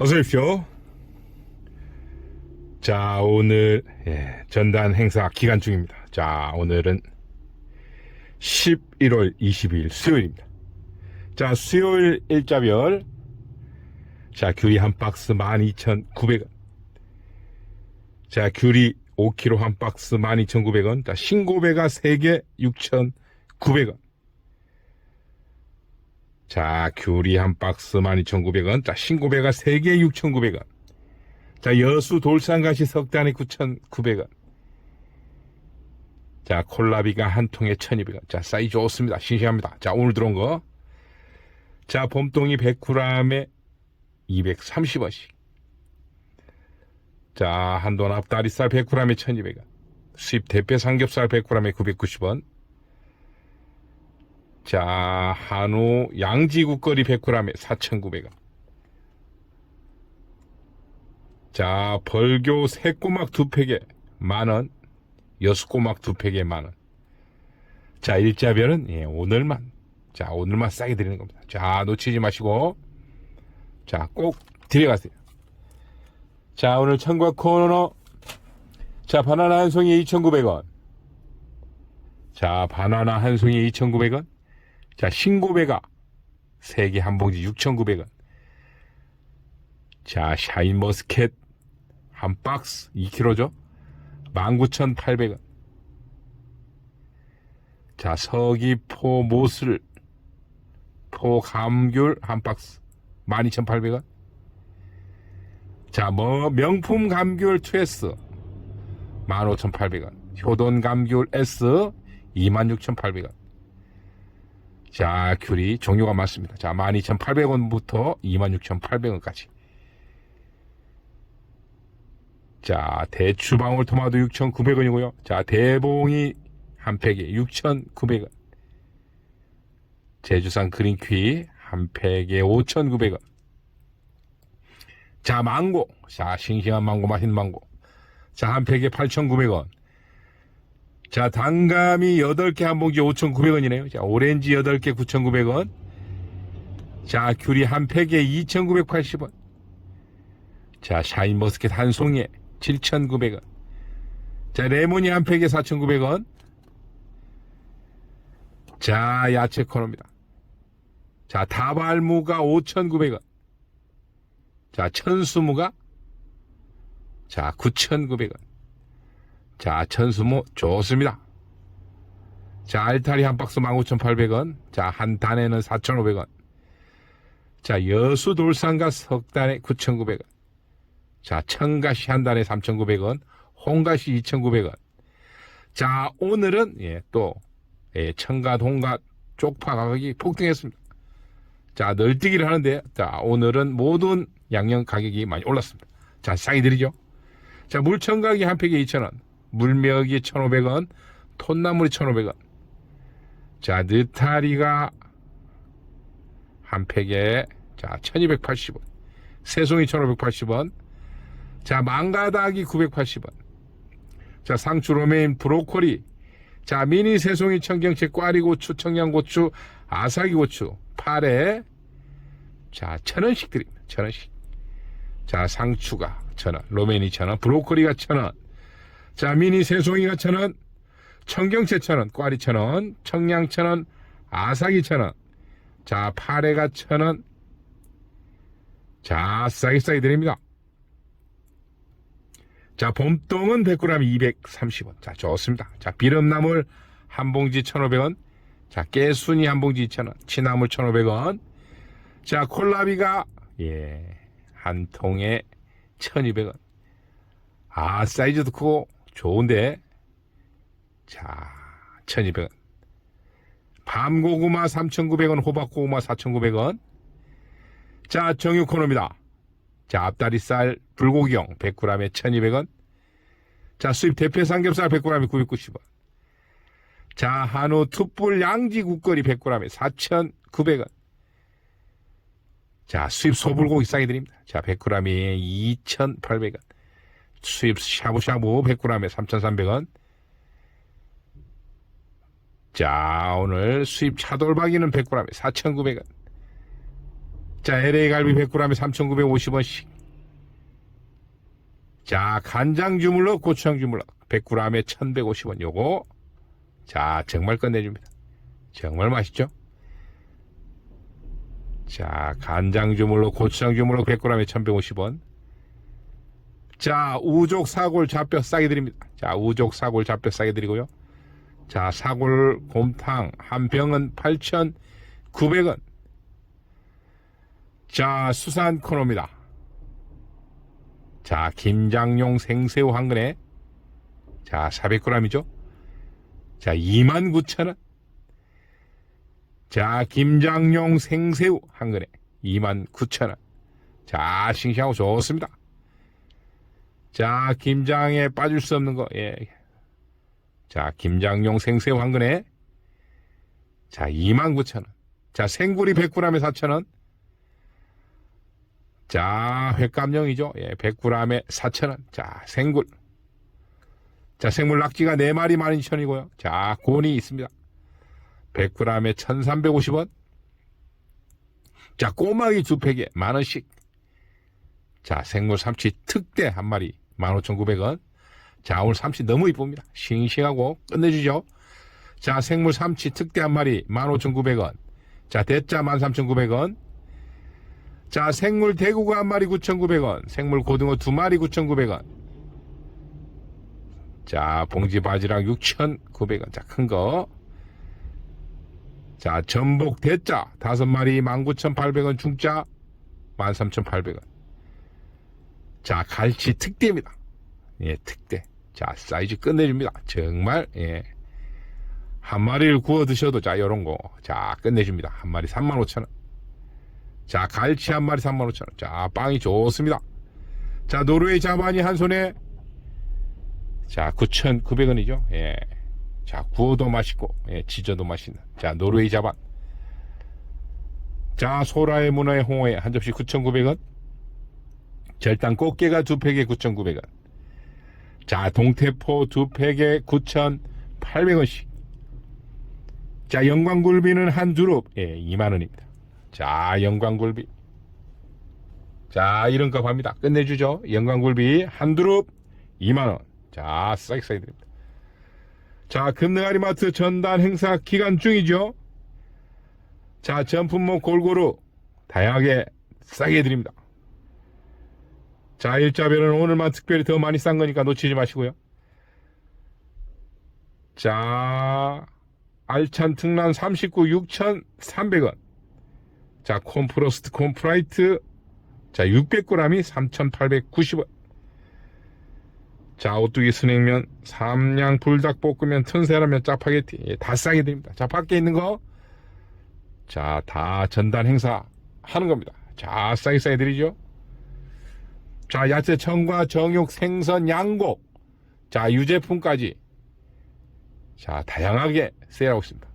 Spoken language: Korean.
어서 오십시오. 자, 오늘, 예, 전단 행사 기간 중입니다. 자, 오늘은 11월 22일 수요일입니다. 자, 수요일 일자별. 자, 귤이 한 박스 12,900원. 자, 귤이 5kg 한 박스 12,900원. 자, 신고배가 3개 6,900원. 자, 귤이 한 박스 12,900원. 자, 신고배가 3개 6,900원. 자, 여수 돌산가시 석단에 9,900원. 자, 콜라비가 한 통에 1,200원. 자, 사이즈 좋습니다. 싱싱합니다. 자, 오늘 들어온 거. 자, 봄동이 100g에 230원씩. 자, 한돈 앞다리살 100g에 1,200원. 수입 대패 삼겹살 100g에 990원. 자, 한우 양지 국거리 100g에 4,900원. 자, 벌교 새꼬막 두 팩에 만원, 여수꼬막 두 팩에 만원. 자, 일자별은, 예, 오늘만. 자, 오늘만 싸게 드리는 겁니다. 자, 놓치지 마시고. 자, 꼭 들어가세요. 자, 오늘 청과 코너. 자, 바나나 한 송이 2,900원. 자, 바나나 한 송이 2,900원. 자, 신고배가 3개 한 봉지 6,900원. 자, 샤인머스켓 한 박스 2kg죠. 19,800원. 자, 서귀포 모슬 포 감귤 한 박스 12,800원. 자, 뭐 명품 감귤 트레스 15,800원. 효돈 감귤 S 26,800원. 자, 귤이 종류가 많습니다. 자, 12,800원부터 26,800원까지. 자, 대추방울 토마토 6,900원이고요. 자, 대봉이 한 팩에 6,900원. 제주산 그린퀴 한 팩에 5,900원. 자, 망고. 자, 싱싱한 망고, 맛있는 망고. 자, 한 팩에 8,900원. 자, 단감이 8개 한 봉지 5,900원이네요. 자, 오렌지 8개 9,900원. 자, 귤이 한 팩에 2,980원. 자, 샤인머스켓 한 송이에 7,900원. 자, 레몬이 한 팩에 4,900원. 자, 야채 코너입니다. 자, 다발무가 5,900원. 자, 천수무가 자, 9,900원. 자, 천수무 좋습니다. 자, 알타리 한 박스 15,800원. 자, 한 단에는 4,500원. 자, 여수 돌산가 석단에 9,900원. 자, 청가시 한 단에 3,900원. 홍가시 2,900원. 자, 오늘은 예, 또 예, 청가 동가 쪽파 가격이 폭등했습니다. 자, 널뛰기를 하는데 자, 오늘은 모든 양념 가격이 많이 올랐습니다. 자, 싸게 드리죠. 자, 물청각이 한 팩에 2,000원. 물미역이 1,500원. 톤나물이 1,500원. 자, 느타리가 한 팩에 자, 1,280원. 새송이 1,580원. 자, 망가닥이 980원. 자, 상추 로메인 브로콜리. 자, 미니 새송이 청경채 꽈리고추, 청양고추, 아사기고추, 파래. 자, 천 원씩 드립니다. 천 원씩. 자, 상추가 천 원, 로메인이 천 원, 브로콜리가 천 원. 자, 미니 새송이가 천 원, 청경채 천 원, 꽈리 천 원, 청양 천 원, 아사기 천 원. 자, 파래가 천 원. 자, 싸게 싸게 드립니다. 자, 봄동은 100g 230원. 자, 좋습니다. 자, 비름나물 한 봉지 1,500원. 자, 깨순이 한 봉지 2,000원. 치나물 1,500원. 자, 콜라비가 예, 한 통에 1,200원. 아, 사이즈도 크고 좋은데. 자, 1,200원. 밤고구마 3,900원, 호박고구마 4,900원. 자, 정유 코너입니다. 자, 앞다리살 불고기용 100g에 1,200원. 자, 수입 대패 삼겹살 100g에 990원. 자, 한우 투뿔 양지 국거리 100g에 4,900원. 자, 수입 소불고기 싸게 드립니다. 자, 100g에 2,800원. 수입 샤브샤브 100g에 3,300원. 자, 오늘 수입 차돌박이는 100g에 4,900원. 자, LA 갈비 100g에 3,950원씩. 자, 간장 주물럭, 고추장 주물럭 100g에 1,150원. 요거 자, 정말 끝내줍니다. 정말 맛있죠? 자, 간장 주물럭, 고추장 주물럭 100g에 1,150원. 자, 우족 사골 잡뼈 싸게 드립니다. 자, 우족 사골 잡뼈 싸게 드리고요. 자, 사골 곰탕 한 병은 8,900원. 자, 수산 코너입니다. 자, 김장용 생새우 한 근에 자, 400g이죠. 자, 29,000원. 자, 김장용 생새우 한 근에 29,000원. 자, 싱싱하고 좋습니다. 자, 김장에 빠질 수 없는 거, 예. 자, 김장용 생새우 한 근에 자, 29,000원. 자, 생구리 100g에 4,000원. 자, 횟감용이죠. 예, 100g에 4,000원. 자, 생굴. 자, 생물 낙지가 4마리 12,000원이고요. 자, 곤이 있습니다. 100g에 1,350원. 자, 꼬막이 두 팩에 만원씩. 자, 생물 삼치 특대 한 마리 15,900원. 자, 오늘 삼치 너무 이쁩니다. 싱싱하고 끝내주죠. 자, 생물 삼치 특대 한 마리 15,900원. 자, 대짜 13,900원. 자, 생물 대구가 한 마리 9,900원. 생물 고등어 두 마리 9,900원. 자, 봉지 바지락 6,900원. 자, 큰 거. 자, 전복 대짜 다섯 마리 19,800원. 중짜 13,800원. 자, 갈치 특대입니다. 예, 특대. 자, 사이즈 끝내줍니다. 정말, 예. 한 마리를 구워 드셔도, 자, 요런 거. 자, 끝내줍니다. 한 마리 35,000원. 자, 갈치 한 마리 35,000원. 자, 빵이 좋습니다. 자, 노르웨이 자반이 한 손에, 자, 9,900원이죠. 예. 자, 구워도 맛있고, 예, 지져도 맛있는. 자, 노르웨이 자반. 자, 소라의 문어의 홍어에 한 접시 9,900원. 절단 꽃게가 두 팩에 9,900원. 자, 동태포 두 팩에 9,800원씩. 자, 영광굴비는 한 두릅, 예, 2만원입니다. 자, 영광굴비. 자, 이런 거 합니다. 끝내주죠. 영광굴비 한 두릅 2만원. 자, 싸게 싸게 드립니다. 자, 금능아리마트 전단 행사 기간 중이죠. 자, 전품목 골고루 다양하게 싸게 드립니다. 자, 일자별은 오늘만 특별히 더 많이 싼 거니까 놓치지 마시고요. 자, 알찬 특란 39 6,300원. 자, 콤프로스트 콤프라이트. 자, 600g이 3,890원. 자, 오뚜기 순냉면, 삼양 불닭볶음면, 튼세라면, 짜파게티. 예, 다 싸게 드립니다. 자, 밖에 있는 거. 자, 다 전단 행사 하는 겁니다. 자, 싸게 싸게 드리죠. 자, 야채 청과 정육, 생선, 양곡. 자, 유제품까지. 자, 다양하게 세일하고 있습니다.